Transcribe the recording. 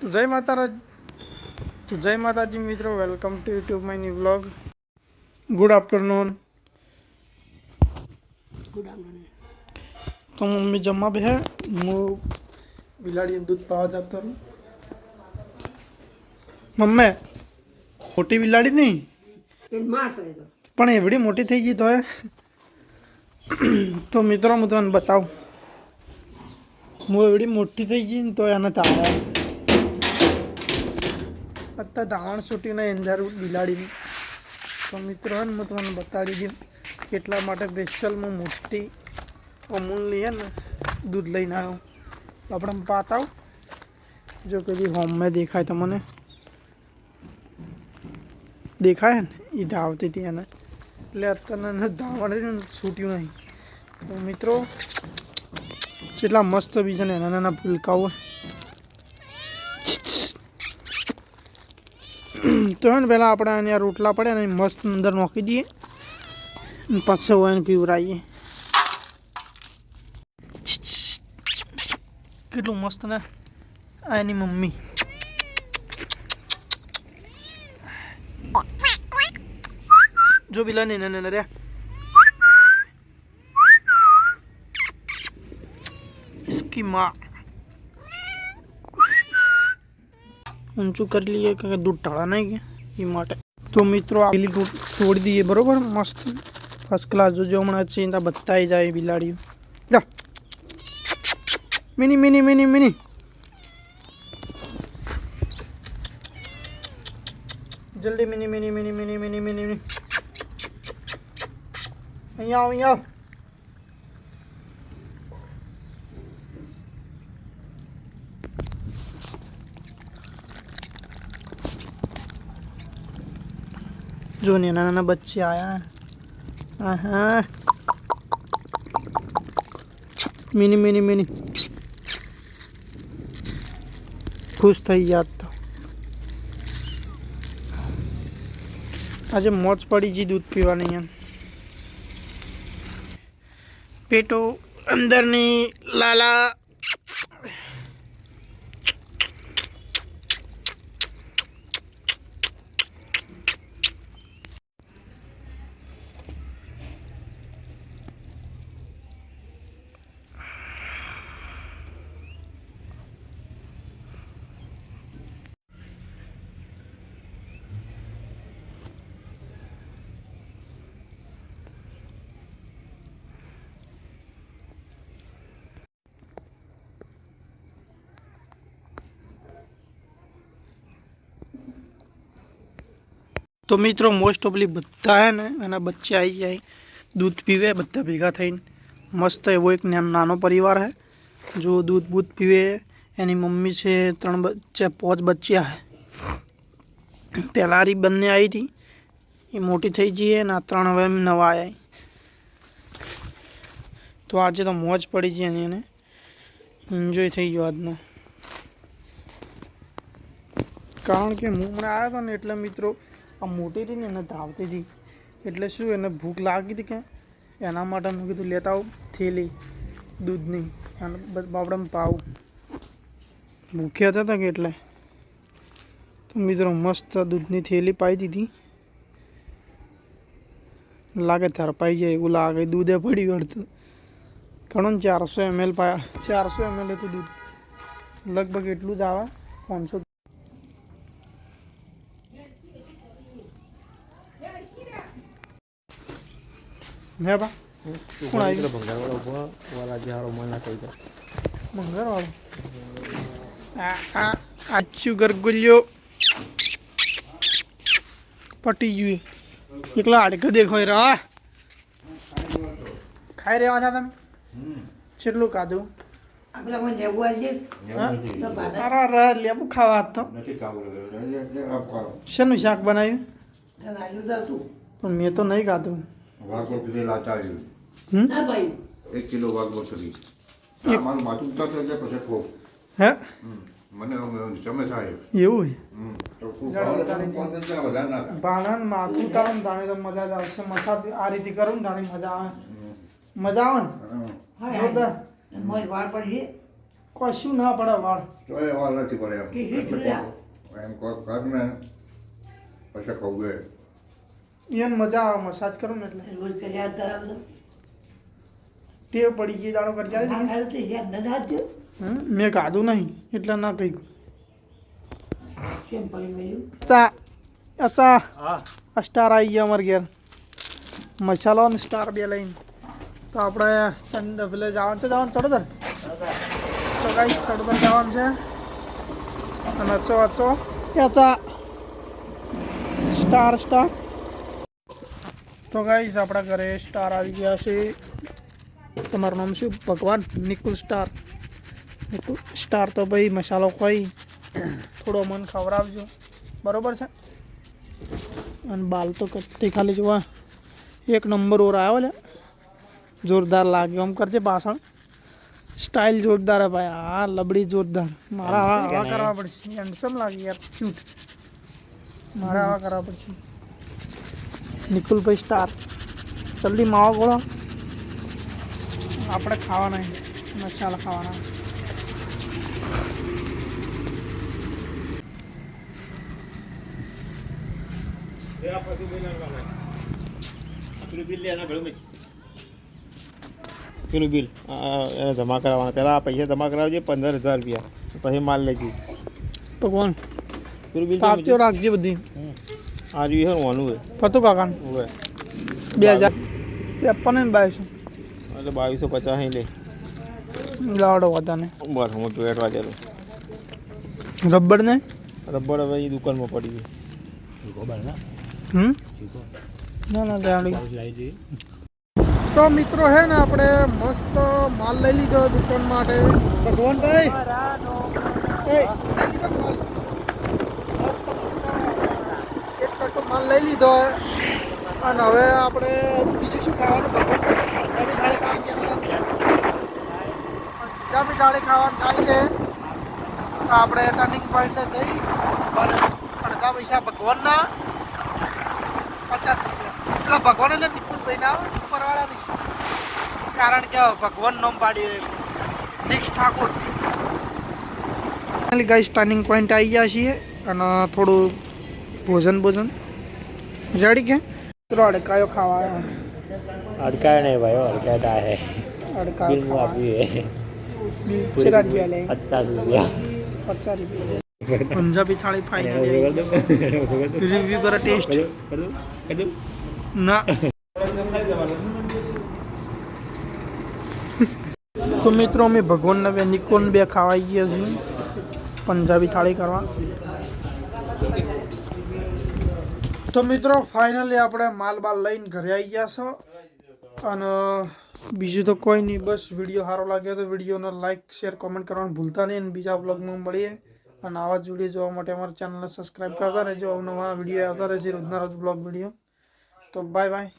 તો જય માતારાજ. તો જય માતાજી મિત્રો welcome to YouTube my new vlog good afternoon good afternoon તો મમ્મી જમવા બે હું બિલાડીને દૂધ પાવા જતો રહું મમ્મી મોટી બિલાડી નહીં? એ માસ હોય તો પણ એવડી મોટી થઈ ગઈ તો એ તો મિત્રો હું તમને બતાવું. હું એવડી મોટી થઈ ગઈ ને તો એને તાવા અત્યારે ધાવણ છૂટીને એંજાર બિલાડીની. તો મિત્રો હે ને હું તમને બતાડી દઉં કેટલા માટે સ્પેશિયલમાં મોટી અમૂલ લઈએ ને દૂધ લઈને આવ્યો. તો આપણે પાતાવ. જો કદી હોમમાં દેખાય તમને. દેખાય ને? એ ધાવતી હતી એને. એટલે અત્યારે ધાવણ છૂટ્યું નહીં. તો મિત્રો, કેટલા મસ્ત બી છે ને નાના નાના ફૂલકાઓ. તો હે ને પહેલાં આપણે અહીંયા રોટલા પડે ને મસ્ત અંદર નોખી દઈએ. અને પછી એને પીવરાઈએ. કેટલું મસ્ત ને. આ એની મમ્મી. જો પેલા ને ને રે. રહ્યા ઊંચું કરી લઈએ કે દૂધ ટાળા નહીં ગયા એ માટે. તો મિત્રો, આ પેલી દૂધ તોડી દઈએ, બરોબર? મસ્ત. ફર્સ્ટ ક્લાસ જોજો હમણાં ચિંતા બતાવી જાય બિલાડીઓ. જા. Mini Mini Mini Mini. જલ્દી Mini Mini Mini Mini Mini Mini Mini. અહીંયા આવ, અહીંયા આવ જો ને નાના નાના બચ્ચે આયા આહા મિની મિની મિની ખુશ થઈ ગયા તો આજે મોજ પડી ગઈ દૂધ પીવાની એમ પેટો અંદરની લાલા તો મિત્રો મોસ્ટ ઓફલી બધા હે ને એના બચ્ચે આવી જાય દૂધ પીવે, બધા ભેગા થઈને. મસ્ત એવો એક નાન- નાનો પરિવાર હે. જો દૂધ બૂધ પીવે, એની મમ્મી છે, ત્રણ બચ્ચે, પાંચ બચ્ચા હે. પહેલારી બંને આવી હતી એ મોટી થઈ જઈએ ને આ ત્રણ હવે નવા આવ્યા તો આજે તો મોજ પડી છે એની એને. એન્જોય થઈ ગયો આજનો. કારણ કે હું હમણાં આવ્યો હતો ને એટલે મિત્રો આ મોટી હતી ને એને ધાવતી હતી. એટલે શું એને ભૂખ લાગી હતી કે એના માટે મેં કીધું, લેતા આવું થેલી, દૂધની, અને બાપડામાં પાવ. ભૂખ્યા હતા કે એટલે તો મિત્રો મસ્ત દૂધની થેલી પાઈ દીધી. લાગે ત્યારે પાઈ જાય એવું લાગે, દૂધે પડી વળતું. ઘણું ચારસો એમએલ પાયા, ચારસો એમએલ હતું દૂધ. લગભગ એટલું જ આવે, પાંચસો હે બા? કોણ આવી? મંગળવાળો આ આ આચું ગરગુલ્યો. પટી ગયું એકલા હાડકે દેખાય રહ્યા ખાઈ રહ્યા હતા તમે? કેટલું ખાધું? લેબુ ખાવા. હતો શેનું શાક બનાવ્યું? પણ મેં તો નહીં ખાધું. કીધે લાતા આવ્યું ના ભાઈ. એક કિલો વાઘો કરી મારું માથું ઉતારતો એટલે પછી ખો હે? મને તમે થાય એવું હોય? હમ. તો ખૂબ જરા ભાવનું વધારે પણ ત્યાં વધારે ના માથું ઉતારો ને તાણે તો મજા જ આવશે. મસાજ આ રીતે કરો ને તાણે મજા આવે. મજા આવે ને. જોરદાર. મોજ વાર પડી કશું ના પડે વાળ. તો એ વાર નથી પડે એમ. એમ કહો કર ને પછી કહું એમ મજા આવે મસાજ કરો ને એટલે. રોજ કર્યા હતા ટેવ પડી ગઈ દાડો કરી. મેં કાધું નહીં એટલે ના કહી કેમ પડી અચ્છા આ સ્ટાર આવી ગયા અમારે ઘેર. મસાલો ને સ્ટાર બે લઈને. તો આપણે ચંદ પેલે જવાનું છે જવાનું ચડોદર? તો કઈ ચડોદર જવાનું છે. અને અચો અચો. અચ્છા સ્ટાર સ્ટાર તો ગાઈસ આપણા ઘરે સ્ટાર આવી ગયા છે. તમારું નામ શું? ભગવાન? નિકુલ સ્ટાર નિકુલ સ્ટાર તો ભાઈ મસાલો ખોઈ. થોડો મન ખવડાવજો. બરાબર છે? અને બાલ તો કચ્છથી ખાલી જોવા. એક નંબર ઓર આવ્યો લે જોરદાર લાગ્યો. આમ કરજે પાછળ સ્ટાઇલ જોરદાર હે ભાઈ. આ લબડી જોરદાર. મારા આવા કરવા પડશે. હેન્ડસમ લાગે યાર. ક્યુટ મારા આવા કરવા પડશે. નિકુલભાઈ સ્ટાર જલ્દી માવા ગોળો આપણે ખાવાના છે. મસાલા ખાવાના પેલું બિલ આ એને જમા કરાવવાના પહેલાં આ પૈસા જમા કરાવજે પંદર હજાર રૂપિયા પછી માલ લેજો ભગવાન પેલું બિલ આપજો રાખજે બધી આ જોઈએ છે ઓનું હોય ફતું કાકાને. હોય બે હજાર. ત્રેપન ને બાવીસો. એટલે બાવીસો પચાસ અહીં લે. લાવડો ને. બસ હું તો વેટવા ચાલું રબડ ને રબર હવે એ દુકાનમાં પડી હમ? ના ના ગાડી તો મિત્રો હે ને આપણે મસ્ત માલ લઈ લીધો દુકાન માટે. ભગવાનભાઈ એ, એક કટો માલ લઈ લીધો અને હવે આપણે બીજું શું ખાવાનું પંજાબી થાળી ખાવાનું થાય છે. તો આપણે ટર્નિંગ પોઈન્ટે જઈ અડધા પૈસા ભગવાનના પચાસ રૂપિયા. એટલે ભગવાન એટલે નિકુલભાઈ ના ઉપરવાળા નહીં કારણ કે ભગવાન નોમ પાડ્યું Niksh Thakor. Guys turning point આવી ગયા છીએ. અને થોડું ભોજન ભોજન રેડી કે? મિત્રો અડકાયો ખાવા આવ્યો. અડકાય નહીં ભાઈ અડકાય તો હે. અડકાયો બિલ ખાવા હે બિલ કેટલા રૂપિયા લે પચાસ રૂપિયા. પચાસ રૂપિયા. પંજાબી થાળી ફાઈનલ રિવ્યુ કરે ટેસ્ટ ના. તો મિત્રો અમે ભગવાનના બે નિકોન બે ખાવાઈ ગયા છીએ. પંજાબી થાળી કરવા. તો મિત્રો ફાઇનલી આપણે માલ બાલ લઈને ઘરે આવી ગયા છો. અને બીજું તો કોઈ નહીં, બસ વીડિયો સારો લાગ્યો તો વિડીયોને લાઈક શેર કોમેન્ટ કરવાનું ભૂલતા નહીં. અને બીજા બ્લોગમાં મળીએ. અને આવા જ વીડિયો જોવા માટે અમારા ચેનલને સબસ્ક્રાઈબ કરતા રહેજો. નવા વીડિયો આવતા રહેશે રોજના રોજ બ્લોગ વીડિયો. તો બાય બાય